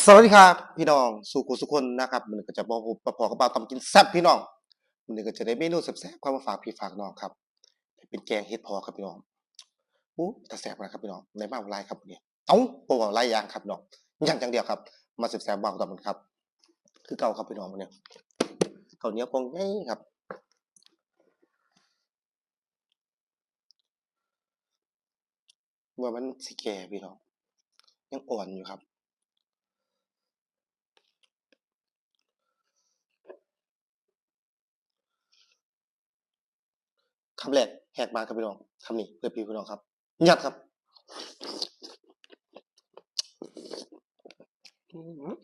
สวัสดีครับพี่น้องสุขุสุคนนะครับมันก็จะบอกผมประพอกระเป๋าตำกินแซ่บพี่น้องมันก็จะได้เมนูแซ่บๆเข้ามาฝากพี่ฝากน้องครับเป็นแกงเห็ดพอครับพี่น้องอู้แต่แซ่บนะครับพี่น้องในบ้านไรครับวันนี้เอ้าโปรไรยางครับพี่น้องอย่างจังเดียวครับ มาแซ่บๆบ้างต่อมันครับ คือเก่าครับพี่น้องวันนี้ข้าเนียวปองง่ายครับว่ามันสิแก่พี่น้องยังอ่อนอยู่ครับ คำแรกแหกมาครับพี่น้องคำนี้เพื่อพี่พี่น้องครับยัดครับอื้อหือ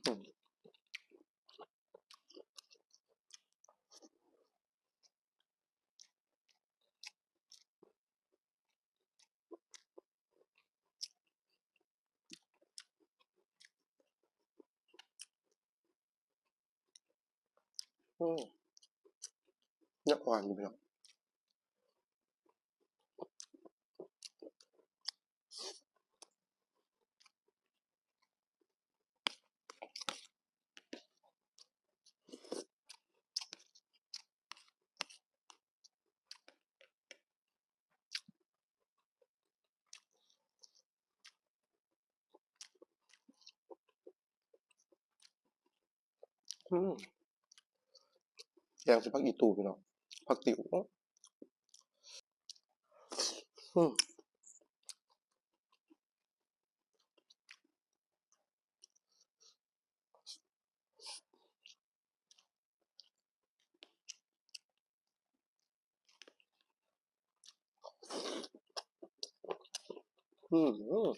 อืมยังอ่อนอยู่พี่น้อง อืมแกงสิพักอีตูพี่น้องผักติ๋วอืมอืมอืม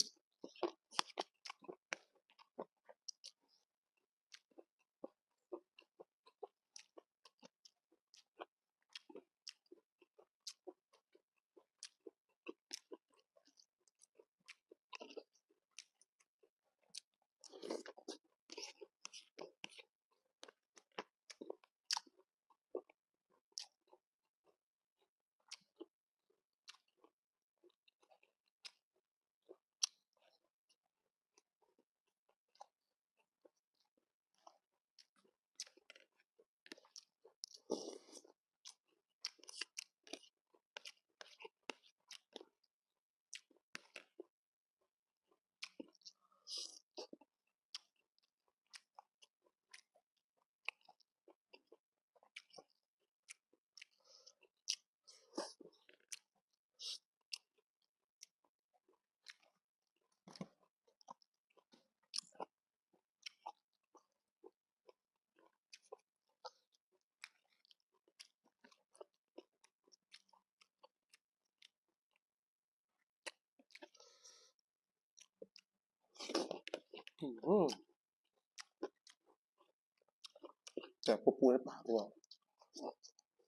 แต่ปูปูในปากพี่น้อง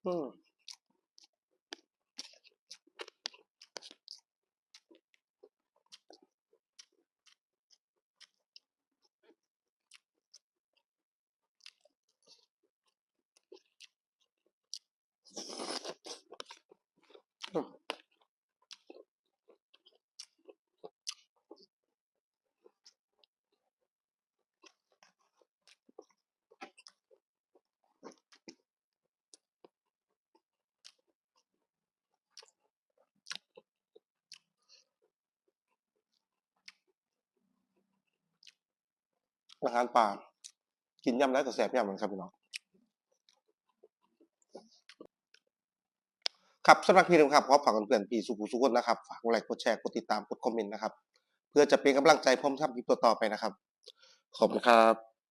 อืมอืม อาหารป่า กินยำแล้วก็แสบยำเหมือนครับพี่น้องครับสำหรับพี่น้องครับขอฝากเพื่อนๆพี่สุขุสุขคนนะครับฝากกดไลค์กดแชร์กดติดตามกดคอมเมนต์นะครับ เพื่อจะเป็นกำลังใจพ่อมทำคลิปต่อๆไปนะครับ ขอบคุณครับ